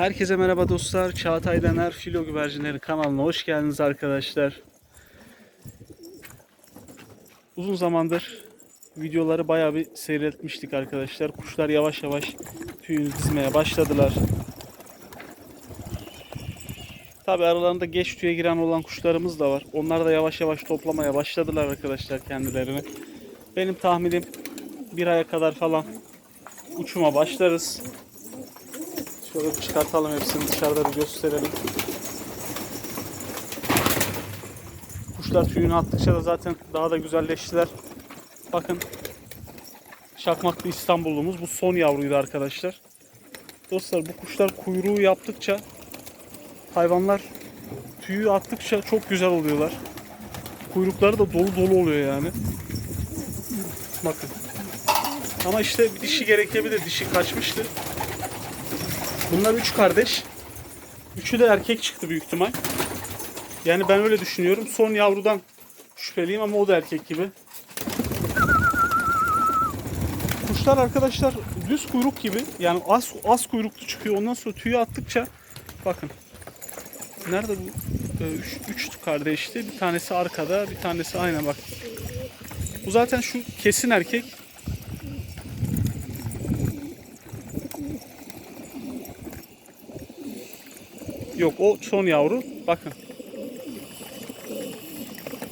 Herkese merhaba dostlar. Çağatay Dener Filo Güvercinleri kanalına hoş geldiniz arkadaşlar. Uzun zamandır videoları bayağı bir seyretmiştik arkadaşlar. Kuşlar yavaş yavaş tüyünü dizmeye başladılar. Tabi aralarında geç tüye giren olan kuşlarımız da var. Onlar da yavaş yavaş toplamaya başladılar arkadaşlar kendilerini. Benim tahminim bir aya kadar falan uçuma başlarız. Şöyle çıkartalım hepsini dışarıda bir gösterelim. Kuşlar tüyünü attıkça da zaten daha da güzelleştiler. Bakın şakmaklı İstanbullumuz bu son yavruydu arkadaşlar. Dostlar bu kuşlar kuyruğu yaptıkça hayvanlar tüyü attıkça çok güzel oluyorlar. Kuyrukları da dolu dolu oluyor yani. Bakın. Ama işte dişi gerekebilir. Dişi kaçmıştı. Bunlar üç kardeş. Üçü de erkek çıktı büyük ihtimal. Yani ben öyle düşünüyorum. Son yavrudan şüpheliyim ama o da erkek gibi. Kuşlar arkadaşlar düz kuyruk gibi. Yani az az kuyruklu çıkıyor. Ondan sonra tüyü attıkça bakın. Nerede bu? Ee, Üç, üç kardeşti. Bir tanesi arkada, bir tanesi aynen bak. Bu zaten şu kesin erkek. Yok o son yavru. Bakın.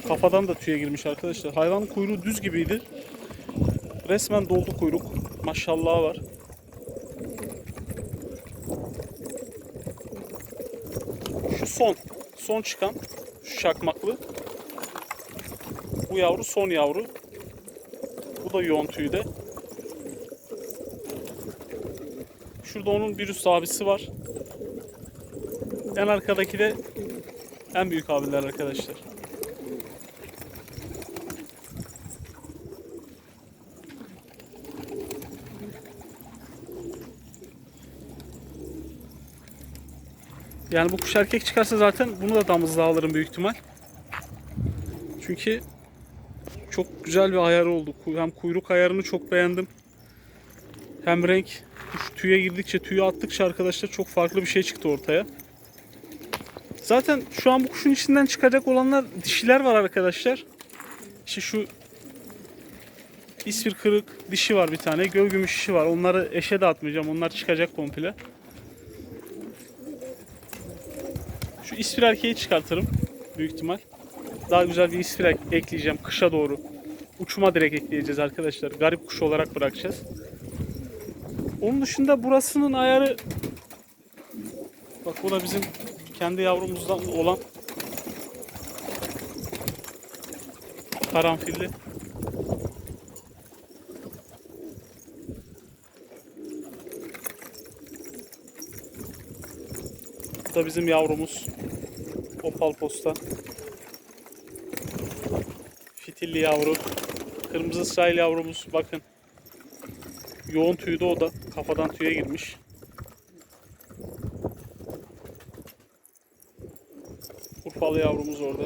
Kafadan da tüye girmiş arkadaşlar. Hayvanın kuyruğu düz gibiydi. Resmen doldu kuyruk. Maşallah var. Şu son. Son çıkan. Şu şakmaklı. Bu yavru son yavru. Bu da yoğun tüyde. Şurada onun bir üst abisi var. En arkadaki de en büyük abiler arkadaşlar. Yani bu kuş erkek çıkarsa zaten bunu da damızlığa alırım büyük ihtimal. Çünkü çok güzel bir ayar oldu. Hem kuyruk ayarını çok beğendim. Hem renk kuş tüye girdikçe, tüyü attıkça arkadaşlar çok farklı bir şey çıktı ortaya. Zaten şu an bu kuşun içinden çıkacak olanlar dişiler var arkadaşlar. İşte şu ispir kırık dişi var bir tane. Göl gümüş dişi var. Onları eşe de atmayacağım. Onlar çıkacak komple. Şu ispir erkeği çıkartırım. Büyük ihtimal. Daha güzel bir ispir ek- ekleyeceğim kışa doğru. Uçuma direkt ekleyeceğiz arkadaşlar. Garip kuş olarak bırakacağız. Onun dışında burasının ayarı Bak bu da bizim kendi yavrumuzdan olan karanfilli. Bu da bizim yavrumuz. Opal posta. Fitilli yavru. Kırmızı sahil yavrumuz. Bakın. Yoğun tüydü o da. Kafadan tüye girmiş. Urfalı yavrumuz orada.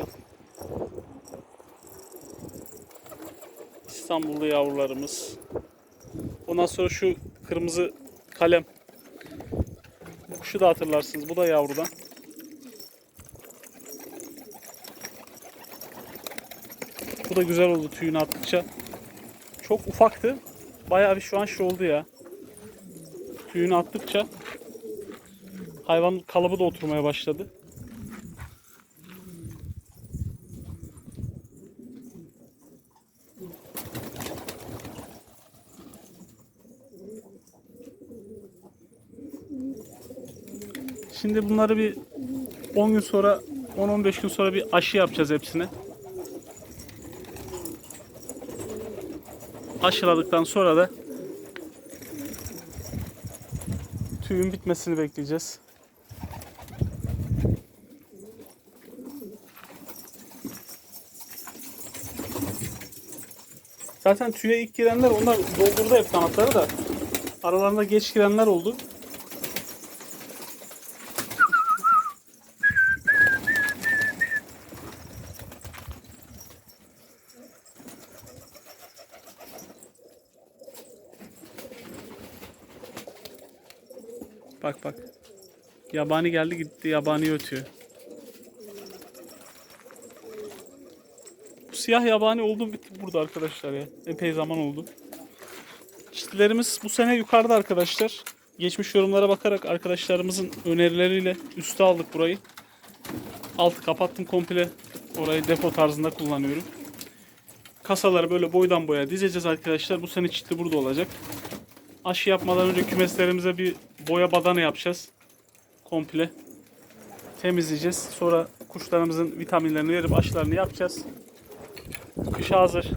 İstanbullu yavrularımız. Ondan sonra şu kırmızı kalem. Bu kuşu da hatırlarsınız. Bu da yavrudan. Bu da güzel oldu tüyünü attıkça. Çok ufaktı. Bayağı bir şu an şey oldu ya. Tüyünü attıkça hayvan kalıbı da oturmaya başladı. Şimdi bunları bir 10 gün sonra 10-15 gün sonra bir aşı yapacağız hepsine. Aşıladıktan sonra da tüyün bitmesini bekleyeceğiz. Zaten tüye ilk girenler onlar doldurdu hep kanatları da. Aralarında geç girenler oldu. Bak bak. Yabani geldi gitti yabani ötüyor. Bu siyah yabani oldu bitti burada arkadaşlar ya. Epey zaman oldu. Çiftlerimiz bu sene yukarıda arkadaşlar. Geçmiş yorumlara bakarak arkadaşlarımızın önerileriyle üste aldık burayı. Altı kapattım komple. Orayı depo tarzında kullanıyorum. Kasaları böyle boydan boya dizeceğiz arkadaşlar. Bu sene çitli burada olacak. Aşı yapmadan önce kümeslerimize bir boya badana yapacağız. Komple. Temizleyeceğiz. Sonra kuşlarımızın vitaminlerini verip aşılarını yapacağız. Kışa hazır.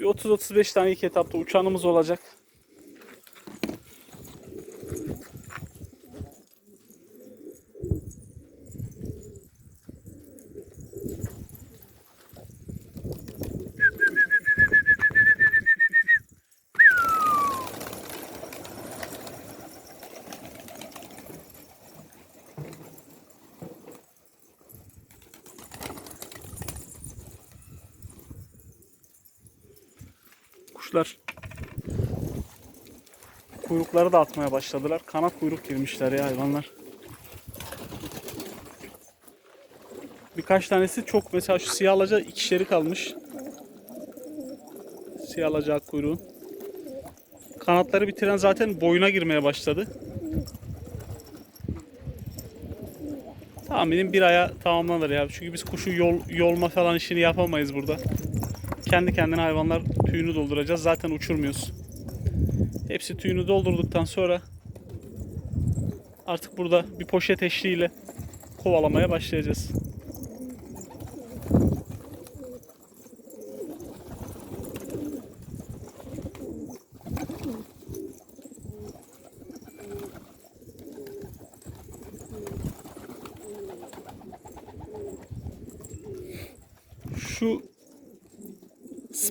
Bir 30-35 tane ilk etapta uçanımız olacak. Kuşlar kuyrukları da atmaya başladılar. Kanat kuyruk girmişler ya hayvanlar. Birkaç tanesi çok mesela şu siyah alaca ikişeri kalmış. Siyah alaca kuyruğu. Kanatları bitiren zaten boyuna girmeye başladı. Tahminim bir aya tamamlanır ya. Çünkü biz kuşu yol, yolma falan işini yapamayız burada. Kendi kendine hayvanlar tüyünü dolduracağız. Zaten uçurmuyoruz. Hepsi tüyünü doldurduktan sonra artık burada bir poşet eşliğiyle kovalamaya başlayacağız. Şu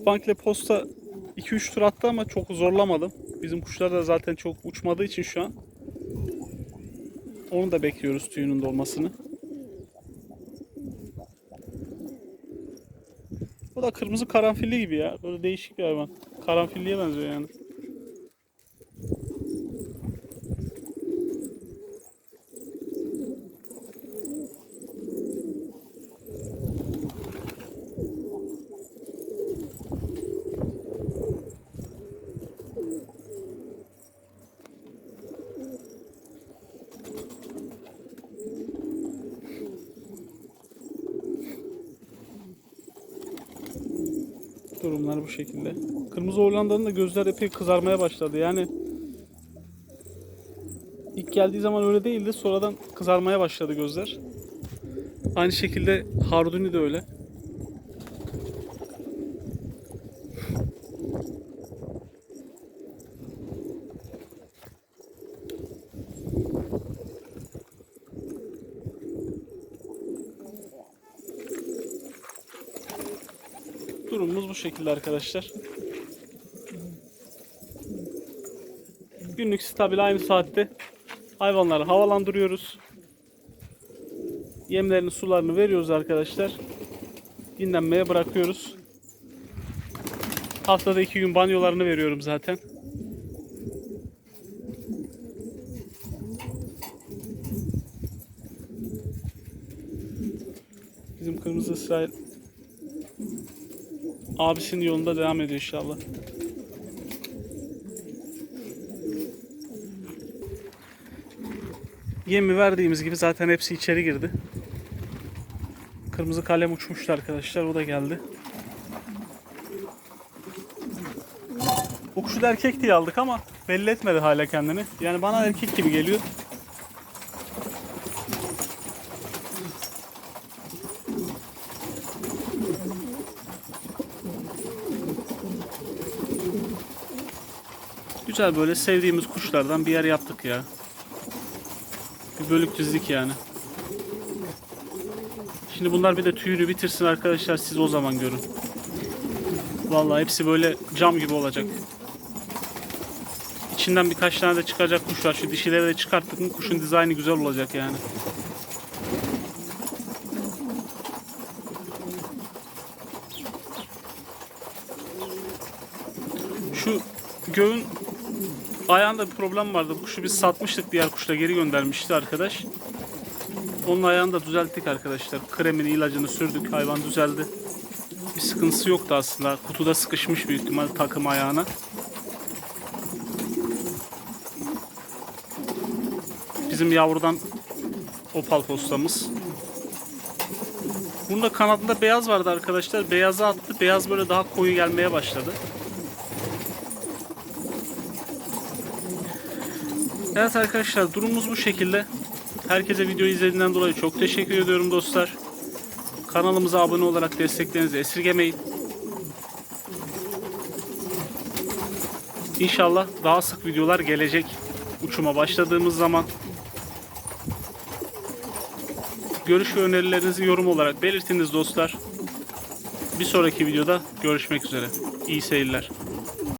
Spank'le posta 2-3 tur attı ama çok zorlamadım. Bizim kuşlar da zaten çok uçmadığı için şu an. Onu da bekliyoruz tüyünün dolmasını. Bu da kırmızı karanfilli gibi ya. Böyle değişik bir hayvan. Karanfilliye benziyor yani. Durumlar bu şekilde. Kırmızı Hollanda'nın da gözler epey kızarmaya başladı. Yani ilk geldiği zaman öyle değildi. Sonradan kızarmaya başladı gözler. Aynı şekilde Harduni de öyle. Durumumuz bu şekilde arkadaşlar. Günlük stabil aynı saatte hayvanları havalandırıyoruz. Yemlerini, sularını veriyoruz arkadaşlar. Dinlenmeye bırakıyoruz. Haftada iki gün banyolarını veriyorum zaten. Bizim kırmızı İsrail abisinin yolunda devam ediyor inşallah. Yemi verdiğimiz gibi zaten hepsi içeri girdi. Kırmızı kalem uçmuştu arkadaşlar. O da geldi. Bu kuşu erkek diye aldık ama belli etmedi hala kendini. Yani bana erkek gibi geliyor. Güzel böyle sevdiğimiz kuşlardan bir yer yaptık ya. Bir bölük dizdik yani. Şimdi bunlar bir de tüyünü bitirsin arkadaşlar siz o zaman görün. Vallahi hepsi böyle cam gibi olacak. İçinden birkaç tane de çıkacak kuş var. Şu dişileri de çıkarttık mı kuşun dizaynı güzel olacak yani. Şu göğün Ayağında bir problem vardı. Bu kuşu biz satmıştık. Diğer kuşla geri göndermişti arkadaş. Onun ayağını da düzelttik arkadaşlar. Kremini, ilacını sürdük. Hayvan düzeldi. Bir sıkıntısı yoktu aslında. Kutuda sıkışmış büyük ihtimal takım ayağına. Bizim yavrudan opal postamız. Bunda kanadında beyaz vardı arkadaşlar. Beyazı attı. Beyaz böyle daha koyu gelmeye başladı. Evet arkadaşlar durumumuz bu şekilde. Herkese videoyu izlediğinden dolayı çok teşekkür ediyorum dostlar. Kanalımıza abone olarak desteklerinizi esirgemeyin. İnşallah daha sık videolar gelecek. Uçuma başladığımız zaman. Görüş ve önerilerinizi yorum olarak belirtiniz dostlar. Bir sonraki videoda görüşmek üzere. İyi seyirler.